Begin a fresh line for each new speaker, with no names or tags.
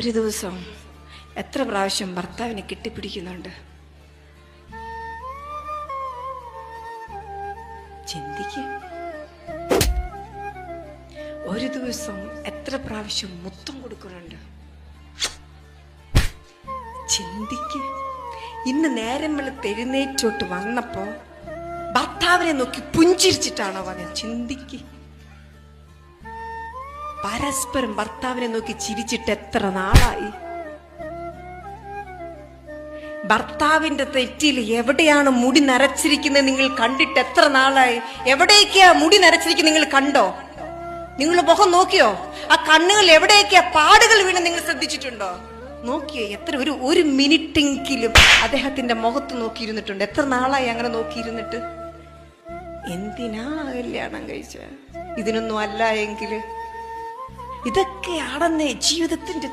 ഒരു ദിവസം എത്ര പ്രാവശ്യം ഭർത്താവിനെ കെട്ടിപ്പിടിക്കുന്നുണ്ട്? ചിന്തിക്ക്. ഒരു ദിവസം എത്ര പ്രാവശ്യം മുത്തം കൊടുക്കുന്നുണ്ട്? ചിന്തിക്ക്. ഇന്ന് നേരം വെളുത്ത് എഴുന്നേറ്റോട്ട് വന്നപ്പോ ഭർത്താവിനെ നോക്കി പുഞ്ചിരിച്ചിട്ടാണോ വന്നത് ചിന്തിക്ക്. പരസ്പരം ഭർത്താവിനെ നോക്കി ചിരിച്ചിട്ട് എത്ര നാളായി? ഭർത്താവിന്റെ തെറ്റിൽ എവിടെയാണ് മുടി നരച്ചിരിക്കുന്നത് നിങ്ങൾ കണ്ടിട്ട് എത്ര നാളായി? എവിടേക്കാ മുടി നരച്ചിരിക്കുന്നത് നിങ്ങൾ കണ്ടോ? നിങ്ങൾ മുഖം നോക്കിയോ? ആ കണ്ണുകൾ എവിടെയൊക്കെയാ പാടുകൾ വീണ് നിങ്ങൾ ശ്രദ്ധിച്ചിട്ടുണ്ടോ? നോക്കിയോ എത്ര ഒരു ഒരു മിനിറ്റെങ്കിലും അദ്ദേഹത്തിന്റെ മുഖത്ത് നോക്കിയിരുന്നിട്ടുണ്ട്. എത്ര നാളായി അങ്ങനെ നോക്കിയിരുന്നിട്ട്? എന്തിനാ കല്യാണം കഴിച്ച ഇതിനൊന്നും അല്ല എങ്കിൽ. ഇതൊക്കെയാണെന്നേ ജീവിതത്തിന്റെ